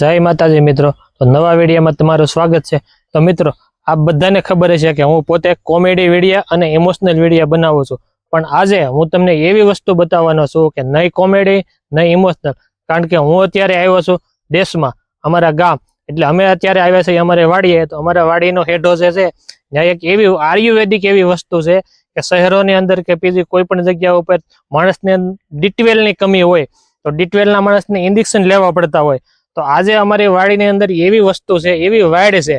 જય માતાજી મિત્રો. તો નવા વિડીયામાં તમારું સ્વાગત છે. તો મિત્રો આ બધાને ખબર છે કે હું પોતે કોમેડી વિડીયા અને ઇમોશનલ વિડીયા બનાવું છું. પણ આજે હું તમને એવી વસ્તુ બતાવવાનો છું કે નહીં કોમેડી, નહીં ઇમોશનલ કારણ કે હું અત્યારે આવ્યો છું દેશમાં, અમારા ગામ. એટલે અમે અત્યારે આવ્યા છીએ અમારે વાડીએ. તો અમારા વાડીનો હેઠો જે છે, ત્યાં એક એવી આયુર્વેદિક એવી વસ્તુ છે કે શહેરોની અંદર કે બીજી કોઈ પણ જગ્યા ઉપર માણસને ડિટવેલની કમી હોય. તો ડિટવેલના માણસને ઇન્જેક્શન લેવા પડતા હોય. તો આજે અમારી વાડીની અંદર એવી વસ્તુ છે, એવી વાડ છે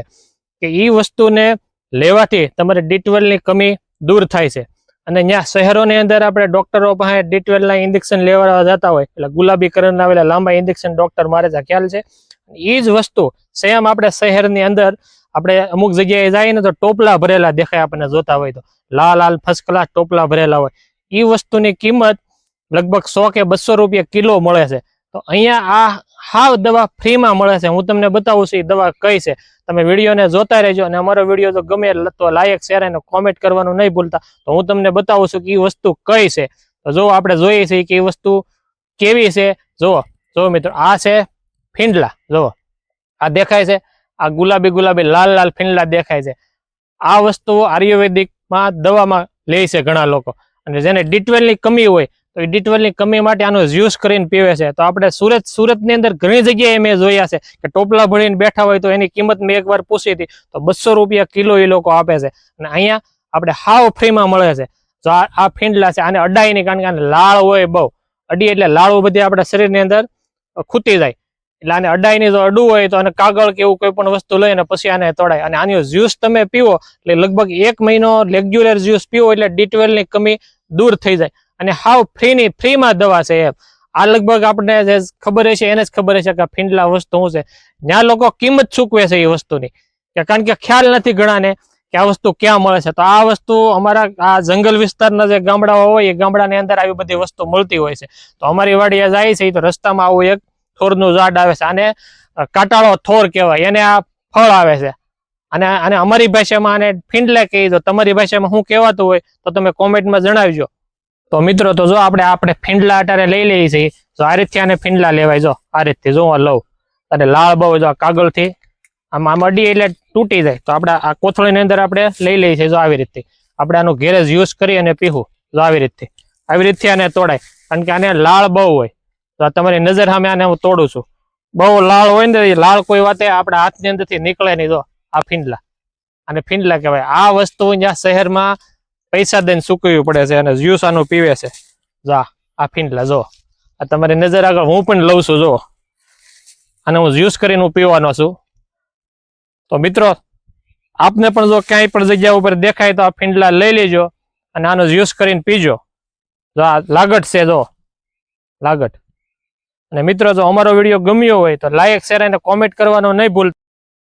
કે એ વસ્તુને લેવાથી તમારે ડીટવેલની કમી દૂર થાય છે. અને ત્યાં શહેરોની અંદર આપણે ડોક્ટરો પાસે ડીટવેલના ઇન્જેક્શન લેવા જતા હોય, એટલે ગુલાબી કલરના આવેલા લાંબા ઇન્જેક્શન ડોક્ટર મારે છે ખ્યાલ છે. એ જ વસ્તુ સેમ આપણે શહેરની અંદર આપણે અમુક જગ્યાએ જઈએ ને તો ટોપલા ભરેલા દેખાય આપણને જોતા હોય તો. લાલ લાલ ફર્સ્ટ ક્લાસ ટોપલા ભરેલા હોય. એ વસ્તુની કિંમત લગભગ સો કે બસો રૂપિયા કિલો મળે છે. તો અહીંયા આ હાવ દવા ફ્રીમાં મળે છે. હું તમને બતાવું છું એ દવા કઈ છે. તમે વિડીયોને જોતા રહેજો અને અમારો વીડિયો જો ગમે તો લાયક શેર અને કોમેન્ટ કરવાનું નહીં ભૂલતા. તો હું તમને બતાવું છું કે એ વસ્તુ કઈ છે. તો જો આપણે જોઈએ છીએ કે એ વસ્તુ કેવી છે. જુઓ જુઓ મિત્રો, આ છે ફીંડલા. જુઓ, આ દેખાય છે. આ ગુલાબી ગુલાબી લાલ લાલ ફીંડલા દેખાય છે. આ વસ્તુઓ આયુર્વેદિકમાં દવામાં લે છે ઘણા લોકો. અને જેને ડીટવેલની કમી હોય તો એ ડીટવેલની કમી માટે આનો જ્યુસ કરીને પીવે છે. તો આપણે સુરત, સુરતની અંદર ઘણી જગ્યાએ મેં જોયા છે કે ટોપલા ભરીને બેઠા હોય તો એની કિંમત મેં એકવાર પૂછી હતી. તો બસો રૂપિયા કિલો એ લોકો આપે છે. અને અહીંયા આપણે હાવ ફ્રીમાં મળે છે. તો આ ફીંડલા છે, આને અડાઈ નહીં કારણ કે લાળ હોય બહુ. અડી એટલે લાળો બધી આપણા શરીરની અંદર ખૂટી જાય. એટલે આને અડાઈ નહીં તો અડવું હોય તો આને કાગળ કે એવું કોઈ પણ વસ્તુ લઈને પછી આને તોડાય. અને આનો જ્યુસ તમે પીવો એટલે લગભગ એક મહિનો રેગ્યુલર જ્યુસ પીવો એટલે ડી કમી દૂર થઈ જાય. અને હાવ ફ્રીની, ફ્રીમાં દવા છે એમ. આ લગભગ આપણે જે ખબર હશે, એને જ ખબર હશે કે ફીંડલા વસ્તુ શું છે. ત્યાં લોકો કિંમત ચૂકવે છે એ વસ્તુની. કારણ કે ખ્યાલ નથી ઘણાને કે આ વસ્તુ ક્યાં મળે છે. તો આ વસ્તુ અમારા, આ જંગલ વિસ્તારના જે ગામડાઓ હોય, એ ગામડાની અંદર આવી બધી વસ્તુ મળતી હોય છે. તો અમારી વાડીએ જાય છે, એ તો રસ્તામાં આવું એક થોરનું ઝાડ આવે છે. કાટાળો કાંટાળો થોર કહેવાય. એને આ ફળ આવે છે. અને અને અમારી ભાષામાં આને ફીંડલા કહી દો તમારી ભાષામાં શું કહેવાતું હોય તો તમે કોમેન્ટમાં જણાવજો. તો મિત્રો, તો જો આપણે આપણે ફીંડલા અટારે લઈ લઈએ છીએ, જો આ રીતથી આને ફીંડલા લેવાય, જો આ રીતથી જો લઉં. અને લાળ બહુ જો આ કાગળથી આમ આમ અડી એટલે તૂટી જાય. તો આપણે આ કોથળીની અંદર આપણે લઈ લઈએ છીએ, જો આવી રીતથી. આપણે આનું ઘેરેજ યુઝ કરી અને પીવું જો આવી રીતથી. આવી રીતથી આને તોડાય. કારણ કે આને લાળ બહુ હોય. તો તમારી નજર સામે આને હું તોડું છું. બહુ લાળ હોય ને લાળ કોઈ વાતે આપણા હાથની અંદરથી નીકળે નહીં, જો આ ફીંડલા. અને ફીંડલા કહેવાય. આ વસ્તુ અહીંયા શહેરમાં પૈસા દઈને સૂકવવી પડે છે અને જ્યુસાનું પીવે છે. જા, આ ફીંડલા, જો. આ તમારી નજર આગળ હું પણ લઉં છું, જો. અને હું જ્યુસ કરીને હું પીવાનો છું. તો મિત્રો, આપને પણ જો ક્યાંય પણ જગ્યા ઉપર દેખાય તો આ ફીંડલા લઈ લેજો અને આનો જ્યુસ કરીને પીજો. જો, આ લાગટ છે, જો. લાગટ. અને મિત્રો, જો અમારો વીડિયો ગમ્યો હોય તો લાઈક શેર અને કોમેન્ટ કરવાનો નહીં ભૂલ